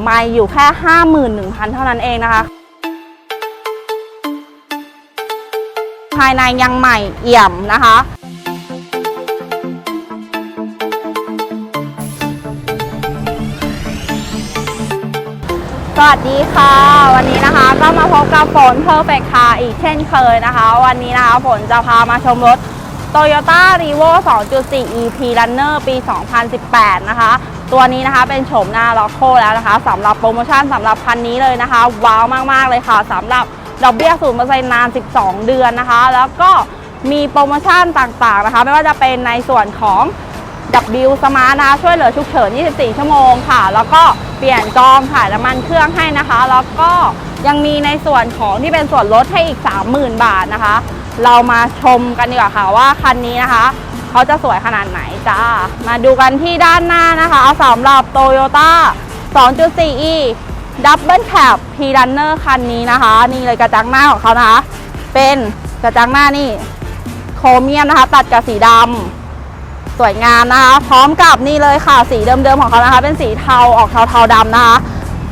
ไม่อยู่แค่ 51,000 เท่านั้นเองนะคะ ภายในยังใหม่เอี่ยมนะคะสวัสดีค่ะ วันนี้นะคะก็มาพบกับฝน Perfect Car อีกเช่นเคยนะคะ วันนี้นะคะฝนจะพามาชมรถ Toyota r e v o 2.4 EP Runner ปี 2018 นะคะ ตัวนี้นะคะเป็นโฉมหน้าล็อกโคแล้วนะคะสำหรับโปรโมชั่นสำหรับคันนี้เลยนะคะ ว้าวมาก ๆ เลยค่ะสำหรับดอกเบี้ย0%นาน 12 เดือนนะคะ แล้วก็มีโปรโมชั่นต่างๆนะคะ ไม่ว่าจะเป็นในส่วนของ W Smart นะคะช่วยเหลือฉุกเฉิน 24 ชั่วโมงค่ะ แล้วก็เปลี่ยนกองถ่ายน้ำมันเครื่องให้นะคะ แล้วก็ยังมีในส่วนของที่เป็นส่วนลดให้อีก 30,000 บาทนะคะ เรามาชมกันดีกว่าค่ะว่าคันนี้นะคะ เขาจะสวยขนาดไหนจ้า มาดูกันที่ด้านหน้านะคะสำหรับ Toyota 2.4e Double Cab P Runner คันนี้นะคะ นี่เลยกระจังหน้าของเขานะคะ เป็นกระจังหน้านี่โครเมียมนะคะ ตัดกับสีดำสวยงามนะคะ พร้อมกับนี่เลยค่ะสีเดิมๆของเขานะคะ เป็นสีเทาออกเทาๆดำนะคะ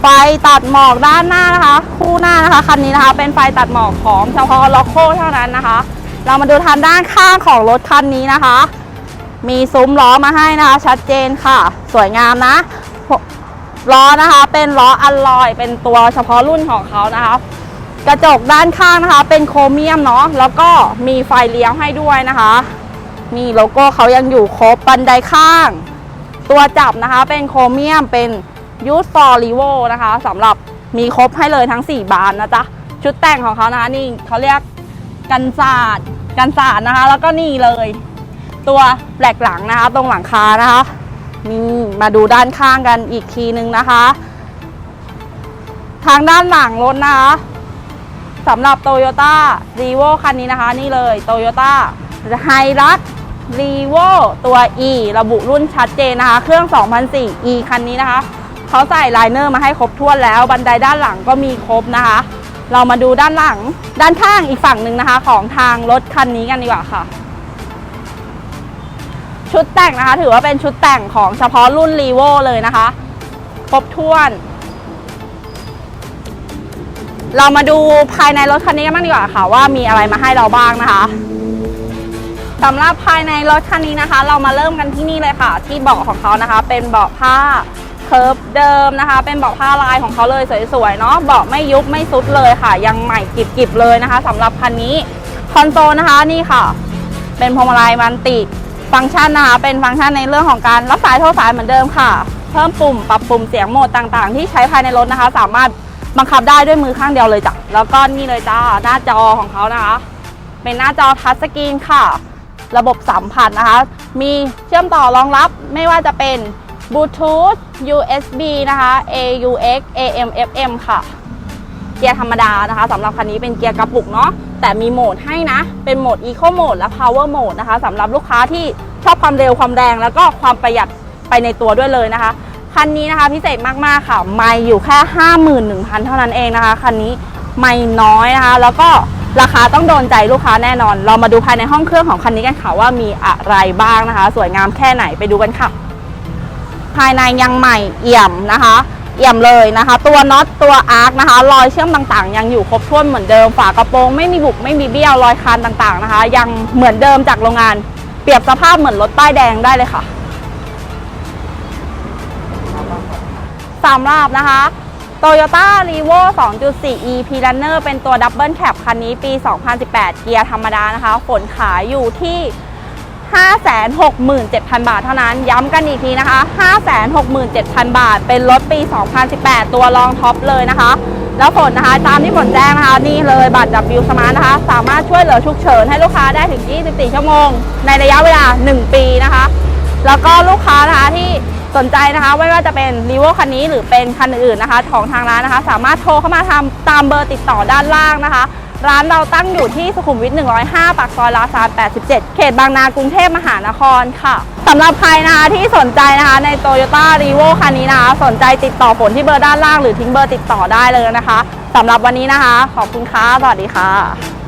ไฟตัดหมอกด้านหน้านะคะ คู่หน้านะคะคันนี้นะคะ เป็นไฟตัดหมอกของเฉพาะล็อกโคเท่านั้นนะคะ เรามาดูทางด้านข้างของรถคันนี้นะคะ มีซุ้มล้อมาให้นะคะ ชัดเจนค่ะ สวยงามนะล้อนะคะเป็นล้ออัลลอย เป็นตัวเฉพาะรุ่นของเขานะคะ กระจกด้านข้างนะคะ เป็นโครเมียมเนาะแล้วก็มีไฟเลี้ยวให้ด้วยนะคะนี่โลโก้เขายังอยู่ครบบันไดข้าง ตัวจับนะคะเป็นโครเมียมเป็นยูสฟอร์ลีโวนะคะสำหรับมีครบให้เลยทั้ง 4 บานนะจ๊ะ ชุดแต่งของเขานะคะนี่เขาเรียกกันศาสตร์กันศาสตร์นะคะ แล้วก็นี่เลย ตัวแปลกหลังนะคะ ตรงหลังคานะคะนี่มาดูด้านข้างกันอีกทีนึงนะคะ ทางด้านหลังรถนะคะสำหรับ Toyota r e v o คันนี้นะคะ นี่เลย Toyota ไฮรักรีโวตัว E ระบุรุ่นชัดเจนนะคะ เครื่อง 2004 E คันนี้นะคะ เขาใส่ไลเนอร์มาให้ครบถ้วนแล้ว บันไดด้านหลังก็มีครบนะคะ เรามาดูด้านหลัง ด้านข้างอีกฝั่งหนึ่งนะคะ ของทางรถคันนี้กันดีกว่าค่ะ ชุดแต่งนะคะ ถือว่าเป็นชุดแต่งของเฉพาะรุ่นรีโวเลยนะคะ ครบถ้วน เรามาดูภายในรถคันนี้กันบ้างดีกว่าค่ะ ว่ามีอะไรมาให้เราบ้างนะคะสำหรับภายในรถคันนี้นะคะ เรามาเริ่มกันที่นี่เลยค่ะ ที่เบาะของเขานะคะ เป็นเบาะผ้าเคิร์ฟเดิมนะคะ เป็นเบาะผ้าลายของเขาเลยสวยๆเนาะเบาะไม่ยุบไม่ซุดเลยค่ะ ยังใหม่กริบๆเลยนะคะสำหรับคันนี้คอนโซลนะคะนี่ค่ะ เป็นพวงมาลัยมันติ ฟังก์ชันนะคะเป็นฟังก์ชันในเรื่องของการรับสายโทรสายเหมือนเดิมค่ะ เพิ่มปุ่มปรับปุ่มเสียงโหมดต่างๆ ที่ใช้ภายในรถนะคะ สามารถบังคับได้ด้วยมือข้างเดียวเลยจ้ะแล้วก็นี่เลยจ้าหน้าจอของเขานะคะ เป็นหน้าจอทัชสกรีนค่ะ ระบบสัมผัสนะคะ มีเชื่อมต่อรองรับไม่ว่าจะเป็น Bluetooth USB นะคะ AUX AM FM ค่ะ เกียร์ธรรมดานะคะสำหรับคันนี้เป็นเกียร์กระปุกเนาะ แต่มีโหมดให้นะ เป็นโหมด Eco Mode และ Power Mode นะคะสำหรับลูกค้าที่ชอบความเร็วความแรงแล้วก็ความประหยัดไปในตัวด้วยเลยนะคะ คันนี้นะคะพิเศษมากๆค่ะ ไม่อยู่แค่ 51,000 เท่านั้นเองนะคะ คันนี้ไม่น้อยนะคะ แล้วก็ราคาต้องโดนใจลูกค้าแน่นอน เรามาดูภายในห้องเครื่องของคันนี้กันค่ะว่ามีอะไรบ้างนะคะ สวยงามแค่ไหนไปดูกันค่ะ ภายในยังใหม่เอี่ยมนะคะ เอี่ยมเลยนะคะ ตัวน็อตตัวอาร์คนะคะ รอยเชื่อมต่างๆ ยังอยู่ครบถ้วนเหมือนเดิมฝากระโปรงไม่มีบุกไม่มีเบี้ยวรอยคานต่างๆนะคะ ยังเหมือนเดิมจากโรงงาน เปรียบสภาพเหมือนรถป้ายแดงได้เลยค่ะสำหรับนะคะ Toyota r e v o 2.4 e p Runner เป็นตัว Double Cab คันนี้ปี 2018 เกียร์ธรรมดานะคะ ฝนขายอยู่ที่ 567,000 บาทเท่านั้น ย้ำกันอีกทีนะคะ 567,000 บาท เป็นรถปี 2018 ตัวรองท็อปเลยนะคะ แล้วผลนะคะ ตามที่ผลแจ้งนะคะ นี่เลยบัตร W Smart นะคะ สามารถช่วยเหลือฉุกเฉินให้ลูกค้าได้ถึง 24 ชั่วโมง ในระยะเวลา 1 ปีนะคะ แล้วก็ลูกค้านะคะที่สนใจนะคะไม่ว่าจะเป็นรีโวคันนี้หรือเป็นคันอื่นนะคะของทางร้านนะคะ สามารถโทรเข้ามาทำตามเบอร์ติดต่อด้านล่างนะคะ ร้านเราตั้งอยู่ที่สุขุมวิท 105 ปากซอยลาซาน87 เขตบางนากรุงเทพมหานครค่ะสำหรับใครนะคะที่สนใจนะคะใน Toyota r e v o คันนี้นะคะ สนใจติดต่อฝนที่เบอร์ด้านล่างหรือทิ้งเบอร์ติดต่อได้เลยนะคะสำหรับวันนี้นะคะ ขอบคุณค่ะ สวัสดีค่ะ